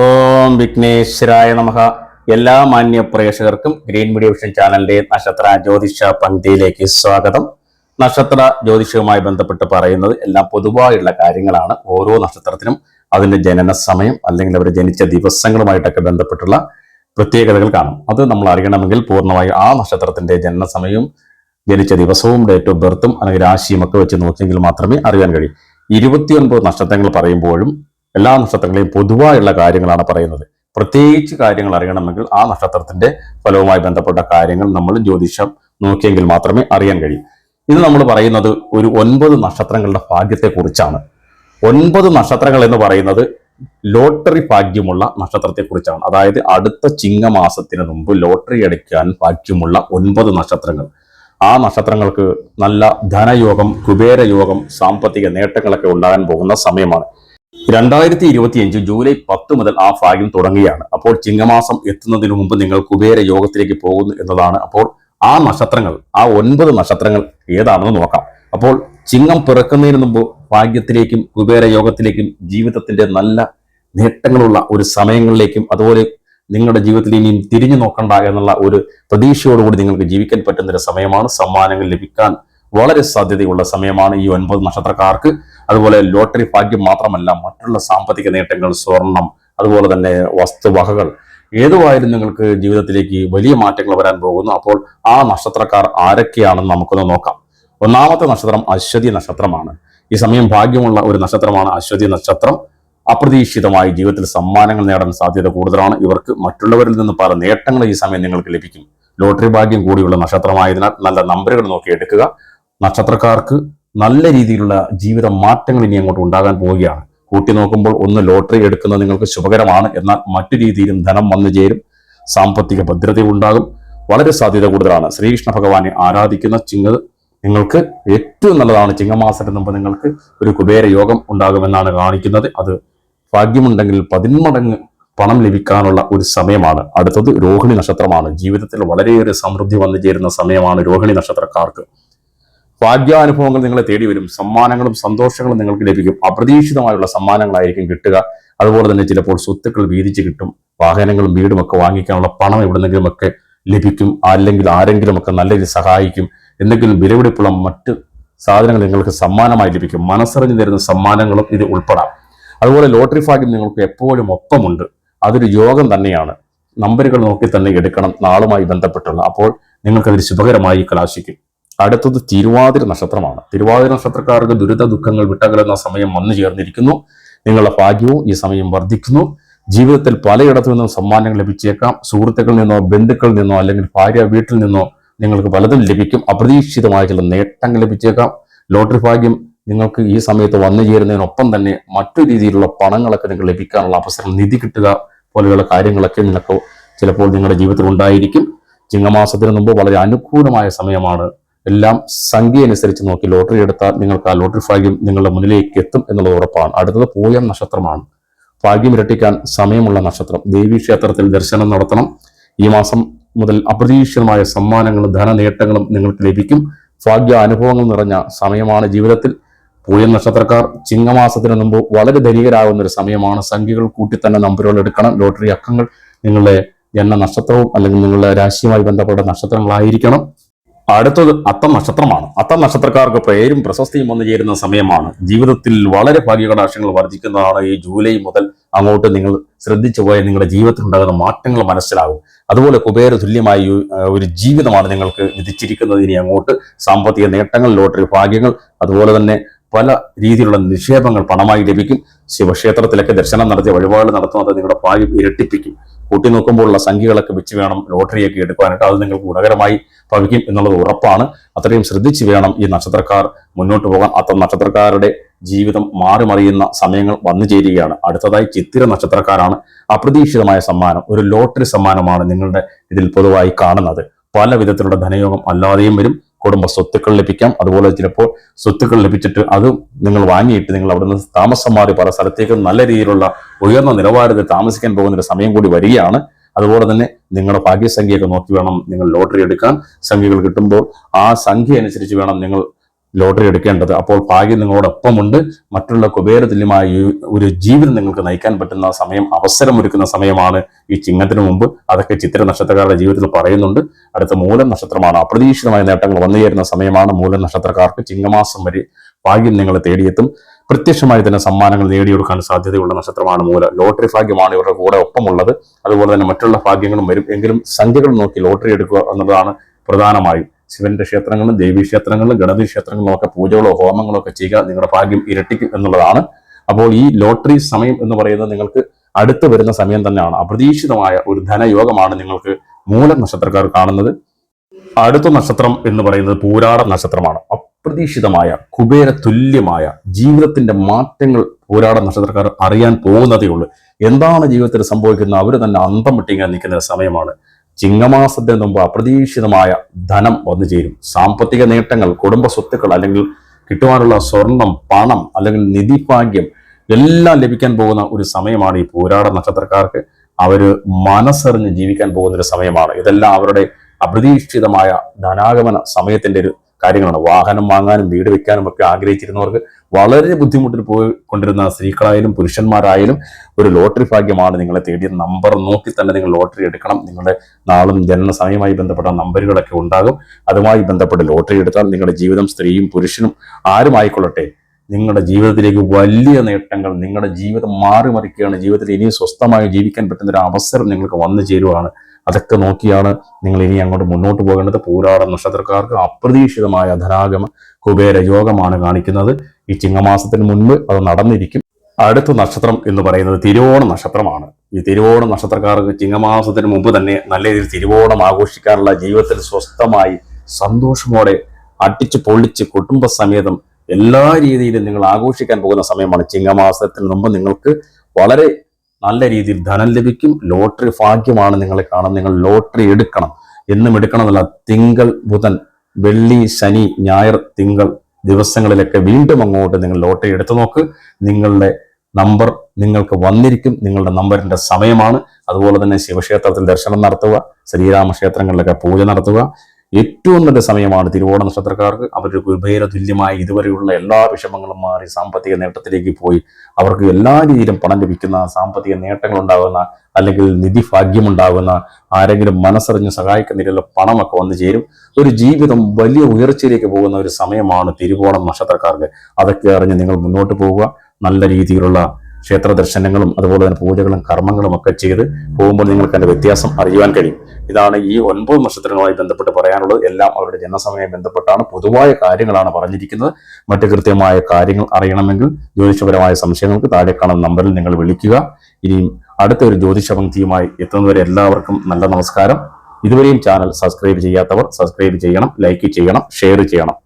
ഓം വിഘ്നേശ്വരായ നമഃ. എല്ലാ മാന്യ പ്രേക്ഷകർക്കും ഗ്രീൻ മീഡിയ വിഷൻ ചാനലിന്റെ നക്ഷത്ര ജ്യോതിഷ പങ്ക്തിയിലേക്ക് സ്വാഗതം. നക്ഷത്ര ജ്യോതിഷവുമായി ബന്ധപ്പെട്ട് പറയുന്നത് എല്ലാം പൊതുവായുള്ള കാര്യങ്ങളാണ്. ഓരോ നക്ഷത്രത്തിനും അതിന്റെ ജനന സമയം അല്ലെങ്കിൽ അവർ ജനിച്ച ദിവസങ്ങളുമായിട്ടൊക്കെ ബന്ധപ്പെട്ടുള്ള പ്രത്യേകതകൾ കാണും. അത് നമ്മൾ അറിയണമെങ്കിൽ പൂർണമായും ആ നക്ഷത്രത്തിന്റെ ജനന സമയവും ജനിച്ച ദിവസവും ഡേറ്റ് ഓഫ് ബർത്തും അല്ലെങ്കിൽ രാശിയും ഒക്കെ വെച്ച് നോക്കിയെങ്കിൽ മാത്രമേ അറിയാൻ കഴിയൂ. ഇരുപത്തിയൊൻപത് നക്ഷത്രങ്ങൾ പറയുമ്പോഴും എല്ലാ നക്ഷത്രങ്ങളെയും പൊതുവായുള്ള കാര്യങ്ങളാണ് പറയുന്നത്. പ്രത്യേകിച്ച് കാര്യങ്ങൾ അറിയണമെങ്കിൽ ആ നക്ഷത്രത്തിന്റെ ഫലവുമായി ബന്ധപ്പെട്ട കാര്യങ്ങൾ നമ്മൾ ജ്യോതിഷം നോക്കിയെങ്കിൽ മാത്രമേ അറിയാൻ കഴിയൂ. ഇത് നമ്മൾ പറയുന്നത് ഒരു ഒൻപത് നക്ഷത്രങ്ങളുടെ ഭാഗ്യത്തെക്കുറിച്ചാണ്. ഒൻപത് നക്ഷത്രങ്ങൾ എന്ന് പറയുന്നത് ലോട്ടറി ഭാഗ്യമുള്ള നക്ഷത്രത്തെക്കുറിച്ചാണ്. അതായത് അടുത്ത ചിങ്ങമാസത്തിന് മുമ്പ് ലോട്ടറി അടിക്കാൻ ഭാഗ്യമുള്ള ഒൻപത് നക്ഷത്രങ്ങൾ. ആ നക്ഷത്രങ്ങൾക്ക് നല്ല ധനയോഗം കുബേരയോഗം സാമ്പത്തിക നേട്ടങ്ങളൊക്കെ ഉണ്ടാകാൻ പോകുന്ന സമയമാണ്. രണ്ടായിരത്തി ഇരുപത്തിയഞ്ച് ജൂലൈ പത്ത് മുതൽ ആ ഭാഗ്യം തുടങ്ങുകയാണ്. അപ്പോൾ ചിങ്ങമാസം എത്തുന്നതിന് മുമ്പ് നിങ്ങൾ കുബേര യോഗത്തിലേക്ക് പോകുന്നു എന്നതാണ് അപ്പോൾ ആ നക്ഷത്രങ്ങൾ ആ ഒൻപത് നക്ഷത്രങ്ങൾ ഏതാണെന്ന് നോക്കാം. അപ്പോൾ ചിങ്ങം പിറക്കുന്നതിന് മുമ്പ് ഭാഗ്യത്തിലേക്കും കുബേര യോഗത്തിലേക്കും ജീവിതത്തിന്റെ നല്ല നേട്ടങ്ങളുള്ള ഒരു സമയങ്ങളിലേക്കും അതുപോലെ നിങ്ങളുടെ ജീവിതത്തിൽ ഇനിയും തിരിഞ്ഞു നോക്കണ്ട എന്നുള്ള ഒരു പ്രതീക്ഷയോടുകൂടി നിങ്ങൾക്ക് ജീവിക്കാൻ പറ്റുന്ന ഒരു സമയമാണ്. സമ്മാനങ്ങൾ ലഭിക്കാൻ വളരെ സാധ്യതയുള്ള സമയമാണ് ഈ ഒൻപത് നക്ഷത്രക്കാർക്ക്. അതുപോലെ ലോട്ടറി ഭാഗ്യം മാത്രമല്ല മറ്റുള്ള സാമ്പത്തിക നേട്ടങ്ങൾ സ്വർണം അതുപോലെ തന്നെ വസ്തുവകകൾ. ഏതുമായാലും നിങ്ങൾക്ക് ജീവിതത്തിലേക്ക് വലിയ മാറ്റങ്ങൾ വരാൻ പോകുന്നു. അപ്പോൾ ആ നക്ഷത്രക്കാർ ആരൊക്കെയാണെന്ന് നമുക്കൊന്ന് നോക്കാം. ഒന്നാമത്തെ നക്ഷത്രം അശ്വതി നക്ഷത്രമാണ്. ഈ സമയം ഭാഗ്യമുള്ള ഒരു നക്ഷത്രമാണ് അശ്വതി നക്ഷത്രം. അപ്രതീക്ഷിതമായി ജീവിതത്തിൽ സമ്മാനങ്ങൾ നേടാൻ സാധ്യത കൂടുതലാണ്. ഇവർക്ക് മറ്റുള്ളവരിൽ നിന്ന് പല നേട്ടങ്ങൾ ഈ സമയം നിങ്ങൾക്ക് ലഭിക്കും. ലോട്ടറി ഭാഗ്യം കൂടിയുള്ള നക്ഷത്രമായതിനാൽ നല്ല നമ്പറുകൾ നോക്കി എടുക്കുക. നക്ഷത്രക്കാർക്ക് നല്ല രീതിയിലുള്ള ജീവിത മാറ്റങ്ങൾ ഇനി അങ്ങോട്ട് ഉണ്ടാകാൻ പോവുകയാണ്. കൂട്ടി നോക്കുമ്പോൾ ഒന്ന് ലോട്ടറി എടുക്കുന്നത് നിങ്ങൾക്ക് ശുഭകരമാണ്. എന്നാൽ മറ്റു രീതിയിലും ധനം വന്നു ചേരും. സാമ്പത്തിക ഭദ്രത ഉണ്ടാകും. വളരെ സാധ്യത കൂടുതലാണ്. ശ്രീകൃഷ്ണ ഭഗവാനെ ആരാധിക്കുന്ന ചിങ്ങ നിങ്ങൾക്ക് ഏറ്റവും നല്ലതാണ്. ചിങ്ങമാസത്തിന് മുമ്പ് നിങ്ങൾക്ക് ഒരു കുബേര യോഗം ഉണ്ടാകുമെന്നാണ് കാണിക്കുന്നത്. അത് ഭാഗ്യമുണ്ടെങ്കിൽ പതിന്മടങ്ങ് പണം ലഭിക്കാനുള്ള ഒരു സമയമാണ്. അടുത്തത് രോഹിണി നക്ഷത്രമാണ്. ജീവിതത്തിൽ വളരെയേറെ സമൃദ്ധി വന്നു ചേരുന്ന സമയമാണ് രോഹിണി നക്ഷത്രക്കാർക്ക്. ഭാഗ്യാനുഭവങ്ങൾ നിങ്ങളെ തേടി വരും. സമ്മാനങ്ങളും സന്തോഷങ്ങളും നിങ്ങൾക്ക് ലഭിക്കും. അപ്രതീക്ഷിതമായുള്ള സമ്മാനങ്ങളായിരിക്കും കിട്ടുക. അതുപോലെ തന്നെ ചിലപ്പോൾ സ്വത്തുക്കൾ വീതിച്ച് കിട്ടും. വാഹനങ്ങളും വീടും ഒക്കെ വാങ്ങിക്കാനുള്ള പണം എവിടെന്നെങ്കിലും ഒക്കെ ലഭിക്കും. അല്ലെങ്കിൽ ആരെങ്കിലും ഒക്കെ നല്ല രീതിയിൽ സഹായിക്കും. എന്തെങ്കിലും വിലപിടിപ്പുള്ള മറ്റ് സാധനങ്ങൾ നിങ്ങൾക്ക് സമ്മാനമായി ലഭിക്കും. മനസ്സറിഞ്ഞു തരുന്ന സമ്മാനങ്ങളും ഇത് ഉൾപ്പെടാം. അതുപോലെ ലോട്ടറി ഭാഗ്യം നിങ്ങൾക്ക് എപ്പോഴും ഒപ്പമുണ്ട്. അതൊരു യോഗം തന്നെയാണ്. നമ്പറുകൾ നോക്കി തന്നെ എടുക്കണം. നാളുമായി ബന്ധപ്പെട്ടുള്ള. അപ്പോൾ നിങ്ങൾക്കതിൽ ശുഭകരമായി കലാശിക്കും. അടുത്തത് തിരുവാതിര നക്ഷത്രമാണ്. തിരുവാതിര നക്ഷത്രക്കാർക്ക് ദുരിത ദുഃഖങ്ങൾ വിട്ടകലുന്ന സമയം വന്നു ചേർന്നിരിക്കുന്നു. നിങ്ങളുടെ ഭാഗ്യവും ഈ സമയം വർദ്ധിക്കുന്നു. ജീവിതത്തിൽ പലയിടത്തു നിന്നും സമ്മാനങ്ങൾ ലഭിച്ചേക്കാം. സുഹൃത്തുക്കളിൽ നിന്നോ ബന്ധുക്കളിൽ നിന്നോ അല്ലെങ്കിൽ ഭാര്യ വീട്ടിൽ നിന്നോ നിങ്ങൾക്ക് പലതും ലഭിക്കും. അപ്രതീക്ഷിതമായ ചില നേട്ടങ്ങൾ ലഭിച്ചേക്കാം. ലോട്ടറി ഭാഗ്യം നിങ്ങൾക്ക് ഈ സമയത്ത് വന്നു ചേരുന്നതിനൊപ്പം തന്നെ മറ്റു രീതിയിലുള്ള പണങ്ങളൊക്കെ നിങ്ങൾക്ക് ലഭിക്കാനുള്ള അവസരം നിധി കിട്ടുക പോലെയുള്ള കാര്യങ്ങളൊക്കെ നിങ്ങൾക്ക് ചിലപ്പോൾ നിങ്ങളുടെ ജീവിതത്തിൽ ഉണ്ടായിരിക്കും. ചിങ്ങമാസത്തിന് മുമ്പ് വളരെ അനുകൂലമായ സമയമാണ് എല്ലാം സംഖ്യ അനുസരിച്ച് നോക്കി ലോട്ടറി എടുത്താൽ നിങ്ങൾക്ക് ആ ലോട്ടറി ഭാഗ്യം നിങ്ങളുടെ മുന്നിലേക്ക് എത്തും എന്നുള്ളത് ഉറപ്പാണ്. അടുത്തത് പൂയം നക്ഷത്രമാണ്. ഭാഗ്യം ഇരട്ടിക്കാൻ സമയമുള്ള നക്ഷത്രം. ദേവി ക്ഷേത്രത്തിൽ ദർശനം നടത്തണം. ഈ മാസം മുതൽ അപ്രതീക്ഷിതമായ സമ്മാനങ്ങളും ധനനേട്ടങ്ങളും നിങ്ങൾക്ക് ലഭിക്കും. ഭാഗ്യ അനുഭവങ്ങൾ നിറഞ്ഞ സമയമാണ് ജീവിതത്തിൽ. പൂയം നക്ഷത്രക്കാർ ചിങ്ങമാസത്തിന് മുമ്പ് വളരെ ധനികരാകുന്ന ഒരു സമയമാണ്. സംഖ്യകൾ കൂട്ടി തന്നെ നമ്പറുകൾ എടുക്കണം. ലോട്ടറി അക്കങ്ങൾ നിങ്ങളുടെ ജന്മ നക്ഷത്രവും അല്ലെങ്കിൽ നിങ്ങളുടെ രാശിയുമായി ബന്ധപ്പെട്ട നക്ഷത്രങ്ങളായിരിക്കണം. അടുത്തത് അത്തം നക്ഷത്രമാണ്. അത്തം നക്ഷത്രക്കാർക്ക് പേരും പ്രശസ്തിയും വന്നു ചേരുന്ന സമയമാണ്. ജീവിതത്തിൽ വളരെ ഭാഗ്യകടാശങ്ങൾ വർദ്ധിക്കുന്നതാണ് ഈ ജൂലൈ മുതൽ അങ്ങോട്ട് നിങ്ങൾ ശ്രദ്ധിച്ചു പോയാൽ നിങ്ങളുടെ ജീവിതത്തിൽ ഉണ്ടാകുന്ന മാറ്റങ്ങൾ മനസ്സിലാകും. അതുപോലെ കുബേര തുല്യമായ ഒരു, ജീവിതമാണ് നിങ്ങൾക്ക് വിധിച്ചിരിക്കുന്നത്. ഇനി അങ്ങോട്ട് സാമ്പത്തിക നേട്ടങ്ങൾ ലോട്ടറി ഭാഗ്യങ്ങൾ അതുപോലെ തന്നെ പല രീതിയിലുള്ള നിക്ഷേപങ്ങൾ പണമായി ലഭിക്കും. ശിവക്ഷേത്രത്തിലൊക്കെ ദർശനം നടത്തി വഴിപാട് നടത്തുന്നത് നിങ്ങളുടെ ഭാഗ്യം ഇരട്ടിപ്പിക്കും. കൂട്ടി നോക്കുമ്പോഴുള്ള സംഖ്യകളൊക്കെ വെച്ച് വേണം ലോട്ടറിയൊക്കെ എടുക്കാനായിട്ട്. അത് നിങ്ങൾക്ക് ഗുണകരമായി ഭവിക്കും എന്നുള്ളത് ഉറപ്പാണ്. അത്രയും ശ്രദ്ധിച്ച് വേണം ഈ നക്ഷത്രക്കാർ മുന്നോട്ട് പോകാൻ. അത്തരം നക്ഷത്രക്കാരുടെ ജീവിതം മാറി മറിയുന്ന സമയങ്ങൾ വന്നു ചേരുകയാണ്. അടുത്തതായി ചിത്തിര നക്ഷത്രക്കാരാണ്. അപ്രതീക്ഷിതമായ സമ്മാനം ഒരു ലോട്ടറി സമ്മാനമാണ് നിങ്ങളുടെ ഇതിൽ പൊതുവായി കാണുന്നത്. പല വിധത്തിലുള്ള ധനയോഗം അല്ലാതെയും വരും. കുടുംബ സ്വത്തുക്കൾ ലഭിക്കാം. അതുപോലെ ചിലപ്പോൾ സ്വത്തുക്കൾ ലഭിച്ചിട്ട് അത് നിങ്ങൾ വാങ്ങിയിട്ട് നിങ്ങൾ അവിടെ നിന്ന് താമസം മാറി പല സ്ഥലത്തേക്ക് നല്ല രീതിയിലുള്ള ഉയർന്ന നിലവാരത്തിൽ താമസിക്കാൻ പോകുന്ന ഒരു സമയം കൂടി വരികയാണ്. അതുപോലെ തന്നെ നിങ്ങളുടെ ഭാഗ്യസംഖ്യയൊക്കെ നോക്കി വേണം നിങ്ങൾ ലോട്ടറി എടുക്കാൻ. സംഖ്യകൾ കിട്ടുമ്പോൾ ആ സംഖ്യ അനുസരിച്ച് വേണം നിങ്ങൾ ലോട്ടറി എടുക്കേണ്ടത്. അപ്പോൾ ഭാഗ്യം നിങ്ങളോടൊപ്പമുണ്ട്. മറ്റുള്ള കുബേര തുല്യമായ ഒരു ജീവിതം നിങ്ങൾക്ക് നയിക്കാൻ പറ്റുന്ന സമയം അവസരമൊരുക്കുന്ന സമയമാണ് ഈ ചിങ്ങത്തിന് മുമ്പ്. അതൊക്കെ ചിത്ര നക്ഷത്രക്കാരുടെ ജീവിതത്തിൽ പറയുന്നുണ്ട്. അടുത്ത മൂലം നക്ഷത്രമാണ്. അപ്രതീക്ഷിതമായ നേട്ടങ്ങൾ വന്നു ചേരുന്ന സമയമാണ് മൂലം നക്ഷത്രക്കാർക്ക് ചിങ്ങമാസം വരെ ഭാഗ്യം നിങ്ങളെ തേടിയെത്തും. പ്രത്യക്ഷമായി തന്നെ സമ്മാനങ്ങൾ നേടിയെടുക്കാൻ സാധ്യതയുള്ള നക്ഷത്രമാണ് മൂല. ലോട്ടറി ഭാഗ്യമാണ് ഇവരുടെ കൂടെ ഒപ്പമുള്ളത്. അതുപോലെ തന്നെ മറ്റുള്ള ഭാഗ്യങ്ങളും വരും. എങ്കിലും സംഖ്യകൾ നോക്കി ലോട്ടറി എടുക്കുക എന്നുള്ളതാണ് പ്രധാനമായും ശിവന്റെ ക്ഷേത്രങ്ങളും ദേവീ ക്ഷേത്രങ്ങളും ഗണപതി ക്ഷേത്രങ്ങളും ഒക്കെ പൂജകളോ ഹോമങ്ങളോ ഒക്കെ ചെയ്യുക നിങ്ങളുടെ ഭാഗ്യം ഇരട്ടിക്കും എന്നുള്ളതാണ്. അപ്പോൾ ഈ ലോട്ടറി സമയം എന്ന് പറയുന്നത് നിങ്ങൾക്ക് അടുത്ത് വരുന്ന സമയം തന്നെയാണ്. അപ്രതീക്ഷിതമായ ഒരു ധനയോഗമാണ് നിങ്ങൾക്ക് മൂല നക്ഷത്രക്കാർ കാണുന്നത്. അടുത്ത നക്ഷത്രം എന്ന് പറയുന്നത് പൂരാട നക്ഷത്രമാണ്. അപ്രതീക്ഷിതമായ കുബേര തുല്യമായ ജീവിതത്തിന്റെ മാറ്റങ്ങൾ പൂരാട നക്ഷത്രക്കാർ അറിയാൻ പോകുന്നതേ ഉള്ളൂ. എന്താണ് ജീവിതത്തിൽ സംഭവിക്കുന്ന അവർ തന്നെ അന്തം വിട്ടിങ്ങനെ നിൽക്കുന്ന സമയമാണ്. ചിങ്ങമാസത്തിന് മുമ്പ് അപ്രതീക്ഷിതമായ ധനം വന്നു ചേരും. സാമ്പത്തിക നേട്ടങ്ങൾ കുടുംബ സ്വത്തുക്കൾ അല്ലെങ്കിൽ കിട്ടുവാനുള്ള സ്വർണം പണം അല്ലെങ്കിൽ നിധിഭാഗ്യം എല്ലാം ലഭിക്കാൻ പോകുന്ന ഒരു സമയമാണ് ഈ പൂരാട നക്ഷത്രക്കാർക്ക്. അവർ മനസ്സറിഞ്ഞ് ജീവിക്കാൻ പോകുന്ന ഒരു സമയമാണ്. ഇതെല്ലാം അവരുടെ അപ്രതീക്ഷിതമായ ധനാഗമന സമയത്തിന്റെ ഒരു കാര്യങ്ങളാണ്. വാഹനം വാങ്ങാനും വീട് വെക്കാനും ഒക്കെ ആഗ്രഹിച്ചിരുന്നവർക്ക് വളരെ ബുദ്ധിമുട്ടിൽ പോയി കൊണ്ടിരുന്ന സ്ത്രീകളായാലും പുരുഷന്മാരായാലും ഒരു ലോട്ടറി ഭാഗ്യമാണ് നിങ്ങളെ തേടിയ നമ്പർ നോക്കി തന്നെ നിങ്ങൾ ലോട്ടറി എടുക്കണം. നിങ്ങളുടെ നാളും ജനന സമയമായി ബന്ധപ്പെട്ട നമ്പറുകളൊക്കെ ഉണ്ടാകും. അതുമായി ബന്ധപ്പെട്ട് ലോട്ടറി എടുത്താൽ നിങ്ങളുടെ ജീവിതം സ്ത്രീയും പുരുഷനും ആരുമായിക്കൊള്ളട്ടെ നിങ്ങളുടെ ജീവിതത്തിലേക്ക് വലിയ നേട്ടങ്ങൾ നിങ്ങളുടെ ജീവിതം മാറി മറിക്കുകയാണ് ജീവിതത്തിൽ ഇനിയും സ്വസ്ഥമായി ജീവിക്കാൻ പറ്റുന്ന ഒരു അവസരം നിങ്ങൾക്ക് വന്നു ചേരുവാണ്. അതൊക്കെ നോക്കിയാണ് നിങ്ങൾ ഇനി അങ്ങോട്ട് മുന്നോട്ട് പോകേണ്ടത്. പൂരാട നക്ഷത്രക്കാർക്ക് അപ്രതീക്ഷിതമായ ധനാഗമ കുബേര യോഗമാണ് കാണിക്കുന്നത്. ഈ ചിങ്ങമാസത്തിന് മുൻപ് അത് നടന്നിരിക്കും. അടുത്ത നക്ഷത്രം എന്ന് പറയുന്നത് തിരുവോണ നക്ഷത്രമാണ്. ഈ തിരുവോണ നക്ഷത്രക്കാർക്ക് ചിങ്ങമാസത്തിന് മുമ്പ് തന്നെ നല്ല രീതിയിൽ തിരുവോണം ആഘോഷിക്കാനുള്ള ജീവിതത്തിൽ സ്വസ്ഥമായി സന്തോഷമോടെ അടിച്ച് പൊള്ളിച്ച് കുടുംബസമേതം എല്ലാ രീതിയിലും നിങ്ങൾ ആഘോഷിക്കാൻ പോകുന്ന സമയമാണ് ചിങ്ങമാസത്തിന് മുമ്പ്. നിങ്ങൾക്ക് വളരെ നല്ല രീതിയിൽ ധനം ലഭിക്കും ലോട്ടറി ഭാഗ്യമാണ് നിങ്ങളെ കാണാൻ നിങ്ങൾ ലോട്ടറി എടുക്കണം. എന്നും എടുക്കണമെന്നല്ല. തിങ്കൾ ബുധൻ വെള്ളി ശനി ഞായർ തിങ്കൾ ദിവസങ്ങളിലൊക്കെ വീണ്ടും അങ്ങോട്ട് നിങ്ങൾ ലോട്ടറി എടുത്തു നോക്ക്. നിങ്ങളുടെ നമ്പർ നിങ്ങൾക്ക് വന്നിരിക്കും. നിങ്ങളുടെ നമ്പറിന്റെ സമയമാണ്. അതുപോലെ തന്നെ ശിവക്ഷേത്രത്തിൽ ദർശനം നടത്തുക ശ്രീരാമക്ഷേത്രങ്ങളിലൊക്കെ പൂജ നടത്തുക. ഏറ്റവും നല്ല സമയമാണ് തിരുവോണ നക്ഷത്രക്കാർക്ക് അവരുടെ കുബേര തുല്യമായ ഇതുവരെയുള്ള എല്ലാ വിഷമങ്ങളും മാറി സാമ്പത്തിക നേട്ടത്തിലേക്ക് പോയി. അവർക്ക് എല്ലാ രീതിയിലും പണം ലഭിക്കുന്ന സാമ്പത്തിക നേട്ടങ്ങൾ ഉണ്ടാകുന്ന അല്ലെങ്കിൽ നിധി ഭാഗ്യമുണ്ടാകുന്ന ആരെങ്കിലും മനസ്സറിഞ്ഞ് സഹായിക്കുന്ന രീതിയിലുള്ള പണമൊക്കെ വന്നു ചേരും. ഒരു ജീവിതം വലിയ ഉയർച്ചയിലേക്ക് പോകുന്ന ഒരു സമയമാണ് തിരുവോണം നക്ഷത്രക്കാർക്ക്. അതൊക്കെ അറിഞ്ഞ് നിങ്ങൾ മുന്നോട്ട് പോവുക. നല്ല രീതിയിലുള്ള ക്ഷേത്ര ദർശനങ്ങളും അതുപോലെ തന്നെ പൂജകളും കർമ്മങ്ങളും ഒക്കെ ചെയ്ത് പോകുമ്പോൾ നിങ്ങൾക്ക് അതിന്റെ വ്യത്യാസം അറിയുവാൻ കഴിയും. ഇതാണ് ഈ ഒൻപത് നക്ഷത്രങ്ങളുമായി ബന്ധപ്പെട്ട് പറയാനുള്ളത്. എല്ലാം അവരുടെ ജനസമയം ബന്ധപ്പെട്ടാണ്. പൊതുവായ കാര്യങ്ങളാണ് പറഞ്ഞിരിക്കുന്നത്. മറ്റു കൃത്യമായ കാര്യങ്ങൾ അറിയണമെങ്കിൽ ജ്യോതിഷപരമായ സംശയങ്ങൾക്ക് താഴെ കാണുന്ന നമ്പറിൽ നിങ്ങൾ വിളിക്കുക. ഇനിയും അടുത്ത ഒരു ജ്യോതിഷ പങ്ക്തിയുമായി എത്തുന്നവരെ എല്ലാവർക്കും നല്ല നമസ്കാരം. ഇതുവരെയും ചാനൽ സബ്സ്ക്രൈബ് ചെയ്യാത്തവർ സബ്സ്ക്രൈബ് ചെയ്യണം ലൈക്ക് ചെയ്യണം ഷെയർ ചെയ്യണം.